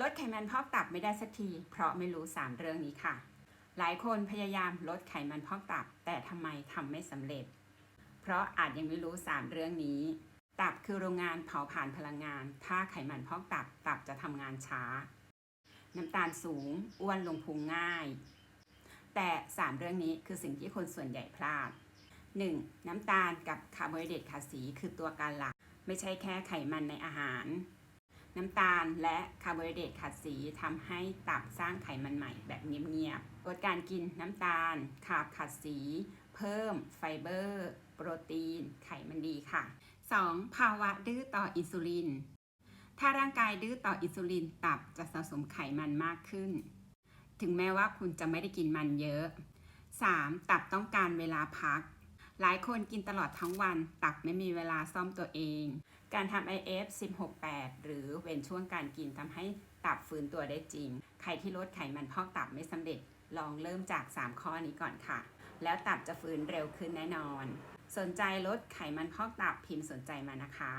ลดไขมันพอกตับไม่ได้สักที เพราะไม่รู้ 3 เรื่องนี้ค่ะ หลายคนพยายามลดไขมันพอกตับ แต่ทำไมทำไม่สำเร็จ เพราะอาจยังไม่รู้ 3 เรื่องนี้ ตับคือโรงงานเผาผลาญพลังงาน ถ้าไขมันพอกตับ ตับจะทำงานช้า น้ำตาลสูง อ้วนลงพุงง่าย แต่ 3 เรื่องนี้คือสิ่งที่คนส่วนใหญ่พลาด 1. น้ำตาลกับคาร์โบไฮเดรตขาสีคือตัวการหลัก ไม่ใช่แค่ไขมันในอาหาร น้ำตาลและคาร์โบไฮเดรตขาดสีทำให้ตับสร้างไขมันใหม่แบบเงียบๆลดการกินน้ำตาลคาร์บขาดสี เพิ่มไฟเบอร์ โปรตีน ไขมันดีค่ะ 2. ภาวะดื้อต่ออินซูลิน ถ้าร่างกายดื้อต่ออินซูลินตับจะสะสมไขมันมากขึ้น ถึงแม้ว่าคุณจะไม่ได้กินมันเยอะ 3. ตับต้องการเวลาพัก หลายคนกินตลอดทั้งวัน ตับไม่มีเวลาซ่อมตัวเอง การทำ IF 168 หรือเว้นช่วงการกินทำให้ตับฟื้นตัวได้จริง ใครที่ลดไขมันพอกตับไม่สำเร็จ ลองเริ่มจาก 3 ข้อนี้ก่อนค่ะ แล้วตับจะฟื้นเร็วขึ้นแน่นอน สนใจลดไขมันพอกตับพิมพ์สนใจมานะคะ